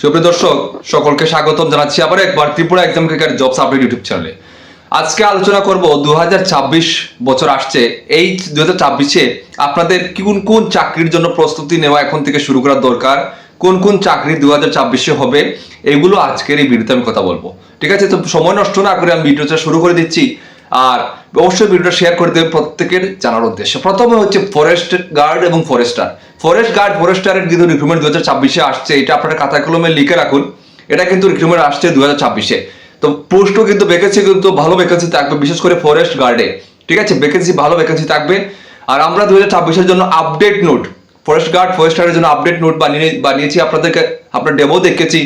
সুপ্রিয় দর্শক, সকলকে স্বাগতম জানাচ্ছি আবার একবার Tripura exam cricket jobs update YouTube চ্যানেলে আজকে আলোচনা করব দু হাজার ছাব্বিশ বছর আসছে। এই দু হাজার আপনাদের কোন কোন চাকরির জন্য প্রস্তুতি নেওয়া এখন থেকে শুরু করা দরকার? কোন কোন চাকরি দু হাজার হবে? এগুলো আজকের এই ভিডিওতে আমি কথা বলব। ঠিক আছে, তো সময় নষ্ট না করে আমি ভিডিওটা শুরু করে দিচ্ছি। আর অবশ্যই ভিডিওটা শেয়ার করে দেবেন প্রত্যেকের জানার উদ্দেশ্যে। প্রথমে হচ্ছে ফরেস্ট গার্ড এবং ফরেস্টার ফরেস্ট গার্ড ফরেস্টারের কিন্তু রিক্রুটমেন্ট দু হাজার ছাব্বিশে আসছে। এটা আপনারা খাতা কলমে লিখে রাখুন। এটা কিন্তু রিক্রুটমেন্ট আসছে দু হাজার ছাব্বিশে। তো পোস্টও কিন্তু ভ্যাকেন্সি কিন্তু ভালো ভ্যাকেন্সি থাকবে, বিশেষ করে ফরেস্ট গার্ডে ঠিক আছে? ভ্যাকেন্সি ভালো ভ্যাকেন্সি থাকবে। আর আমরা দু হাজার ছাব্বিশের জন্য আপডেট নোট ফরেস্ট গার্ড ফরেস্টারের জন্য আপডেট নোট বানিয়ে বানিয়েছি, আপনাদেরকে, আপনার ডেমো দেখেছি।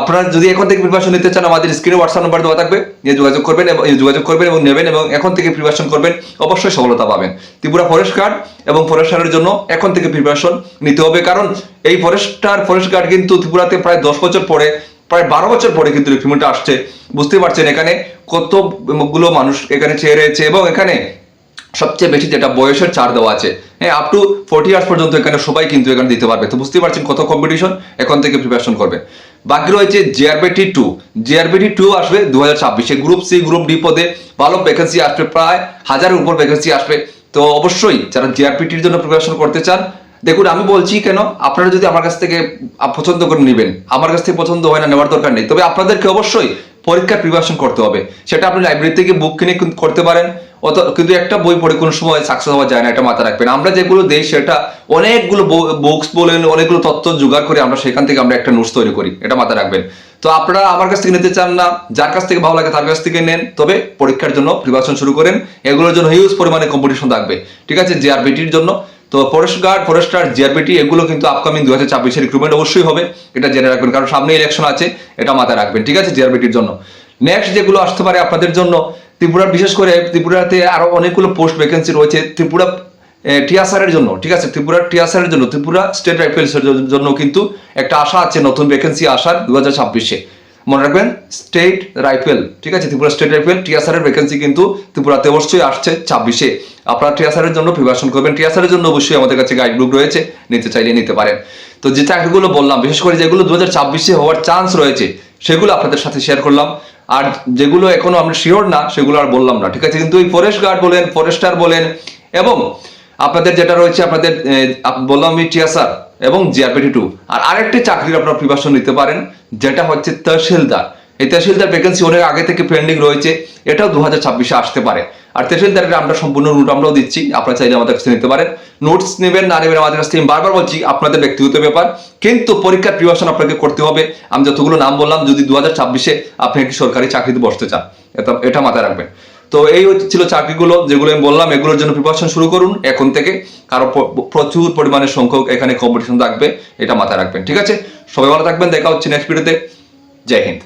আপনারা যদি এখন থেকে প্রিপারেশন নিতে চান, আমাদের স্ক্রিনে হোয়াটসঅ্যাপ নাম্বার দেওয়া থাকবে নিয়ে যোগাযোগ করবেন এবং যোগাযোগ করবেন এবং নেবেন এবং এখন থেকে প্রিপারেশন করবেন, অবশ্যই সফলতা পাবেন। ত্রিপুরা ফরেস্ট গার্ড এবং ফরেস্টারের জন্য এখন থেকে প্রিপারেশন নিতে হবে, কারণ এই ফরেস্টার ফরেস্ট গার্ড কিন্তু ত্রিপুরাতে প্রায় দশ বছর পরে, প্রায় বারো বছর পরে কিন্তু রিক্রুটমেন্ট আসছে। বুঝতে পারছেন এখানে কতগুলো মানুষ এখানে চেয়ে রয়েছে এবং এখানে সবচেয়ে বেশি যেটা বয়সের ছাড় দেওয়া আছে। হ্যাঁ আপ টু ফোর্টি ইয়ার্স পর্যন্ত এখানে সবাই কিন্তু এখানে দিতে পারবে। তো বুঝতে পারছেন কত কম্পিটিশন এখন থেকে প্রিপারেশন করবে। বাকি রয়েছে জিআরবিটি টু জিআরবিটি টু আসবে দু হাজার ছাব্বিশে গ্রুপ সি গ্রুপ ডি পদে ভালো ভ্যাকেন্সি আসবে, প্রায় হাজারের উপর ভ্যাকেন্সি আসবে। তো অবশ্যই যারা জিআরপিটির জন্য প্রিপারেশন করতে চান, দেখুন আমি বলছি কেন, আপনারা যদি আমার কাছ থেকে পছন্দ করে নেবেন, আমার কাছ থেকে পছন্দ হয় না, নেওয়ার দরকার নেই। তবে আপনাদেরকে অবশ্যই পরীক্ষার প্রিপারেশন করতে হবে। সেটা আপনি লাইব্রেরি থেকে বুক কিনে করতে পারেন। অত কিন্তু একটা বই পড়ে কোনো সময় সাকসেস হওয়া যায় না, এটা মাথা রাখবেন। আমরা যেগুলো দেই, সেটা অনেকগুলো বুকস বলেন, অনেকগুলো তথ্য জোগাড় করে আমরা সেখান থেকে আমরা একটা নোটস তৈরি করি, এটা মাথা রাখবেন। তো আপনারা আমার কাছ থেকে নিতে চান না, যার কাছ থেকে ভালো লাগে তার কাছ থেকে নেন, তবে পরীক্ষার জন্য প্রিপারেশন শুরু করেন, এগুলোর জন্য হিউজ পরিমাণে কম্পিটিশন থাকবে, ঠিক আছে? জিআরবিটির জন্য। তো forest guard forest forester GRPT এগুলো কিন্তু আপকামিং দু হাজার ছাব্বিশের রিক্রুটমেন্ট অবশ্যই হবে, এটা জেনে রাখবেন, কারণ সামনে ইলেকশন আছে, এটা মাথায় রাখবেন, ঠিক আছে? জিআরপিটির জন্য। নেক্সট যেগুলো আসতে পারে আপনাদের জন্য ত্রিপুরা, বিশেষ করে ত্রিপুরাতে আরও অনেকগুলো পোস্ট ভ্যাকেন্সি রয়েছে। ত্রিপুরা টিয়াসারের জন্য, ঠিক আছে? ত্রিপুরা টিয়াসারের জন্য, ত্রিপুরা স্টেট রাইফেলসের জন্য কিন্তু একটা আশা আছে, নতুন ভ্যাকেন্সি আসার দু হাজার ছাব্বিশে। মনে রাখবেন স্টেট রাইফেল ঠিক আছে? ত্রিপুরা স্টেট রাইফেল টিয়াসারের ভ্যাকেন্সি কিন্তু ত্রিপুরাতে অবশ্যই আসছে ছাব্বিশে। আপনারা টিয়াসারের জন্য প্রিপারেশন করবেন। টিয়াসারের জন্য অবশ্যই আমাদের কাছে গাইড বুক রয়েছে, নিতে চাইলে নিতে পারেন। তো যে চাকরিগুলো বললাম, বিশেষ করে যেগুলো দু হাজার ছাব্বিশে হওয়ার চান্স রয়েছে, সেগুলো আপনাদের সাথে শেয়ার করলাম। আর যেগুলো এখনও আমরা শিওর না, সেগুলো আর বললাম না, ঠিক আছে? কিন্তু ওই ফরেস্ট গার্ড বলেন ফরেস্টার বলেন, এবং আপনাদের যেটা রয়েছে, আপনাদের আপ- বললাম আমি টিয়াসার এবং জিআরপিটি টু আর আরেকটি চাকরির আপনারা প্রিপারেশন নিতে পারেন, যেটা হচ্ছে তহসিলদার এই তহসিলদার ভ্যাকেন্সি অনেক আগে থেকে পেন্ডিং রয়েছে, এটাও দু হাজার ছাব্বিশে আসতে পারে। আর তহসিলদারের আমরা সম্পূর্ণ রুট আমরাও দিচ্ছি, আপনারা চাইলে আমাদের কাছে নিতে পারেন। নোটস নেবেন, না নেবেন আমাদের কাছ থেকে বারবার বলছি, আপনাদের ব্যক্তিগত ব্যাপার। কিন্তু পরীক্ষার প্রিপারেশন আপনাকে করতে হবে। আমি যতগুলো নাম বললাম, যদি দু হাজার ছাব্বিশে আপনি একটি সরকারি চাকরিতে বসতে চান, এটা মাথায় রাখবেন। তো এই ছিল চাকরিগুলো, যেগুলো আমি বললাম, এগুলোর জন্য প্রিপারেশন শুরু করুন এখন থেকে। কারও প্রচুর পরিমাণে সংখ্যক এখানে কম্পিটিশন থাকবে, এটা মাথায় রাখবেন, ঠিক আছে? সবাই ভালো থাকবেন, দেখা হচ্ছে নেক্সট ভিডিওতে জয় হিন্দ।